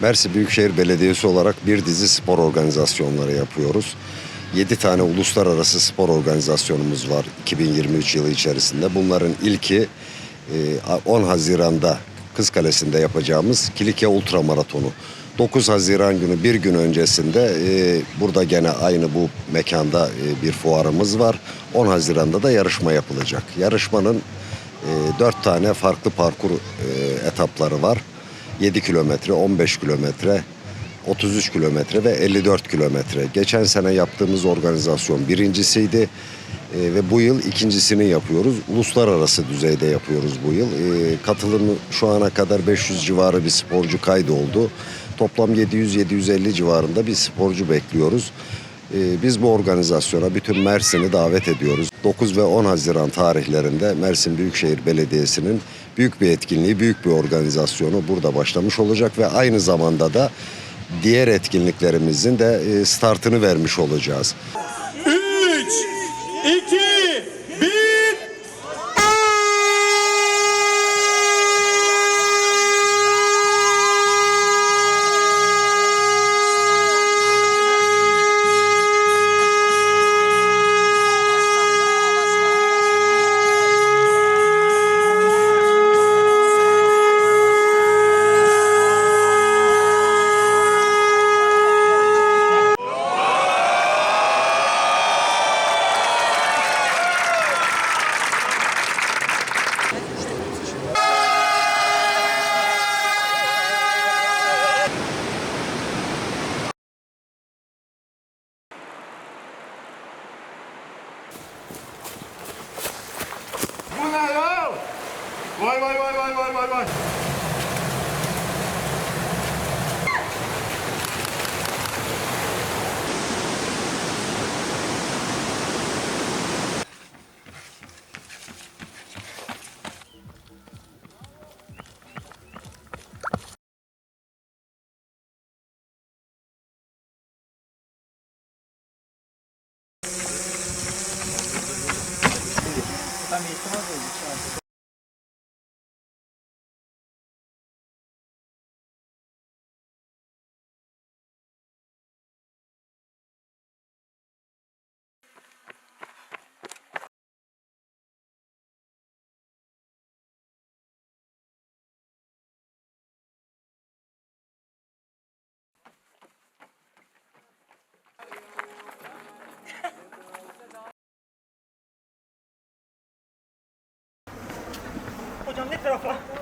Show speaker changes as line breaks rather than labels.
Mersin Büyükşehir Belediyesi olarak bir dizi spor organizasyonları yapıyoruz. 7 tane uluslararası spor organizasyonumuz var 2023 yılı içerisinde. Bunların ilki e, 10 Haziran'da Kızkalesi'nde yapacağımız Kilike Ultramaratonu. 9 Haziran günü bir gün öncesinde e, burada gene aynı bu mekanda e, bir fuarımız var. 10 Haziran'da da yarışma yapılacak. Yarışmanın e, 4 tane farklı parkur e, etapları var. 7 kilometre, 15 kilometre, 33 kilometre ve 54 kilometre. Geçen sene yaptığımız organizasyon birincisiydi E, ve bu yıl ikincisini yapıyoruz. Uluslararası düzeyde yapıyoruz bu yıl. E, katılımı şu ana kadar 500 civarı bir sporcu kaydoldu. Toplam 700-750 civarında bir sporcu bekliyoruz. E, biz bu organizasyona bütün Mersin'i davet ediyoruz. 9 ve 10 Haziran tarihlerinde Mersin Büyükşehir Belediyesi'nin büyük bir etkinliği, büyük bir organizasyonu burada başlamış olacak ve aynı zamanda da diğer etkinliklerimizin de e, startını vermiş olacağız.
3, わいわいわいわいわいわい
わいます。tropa.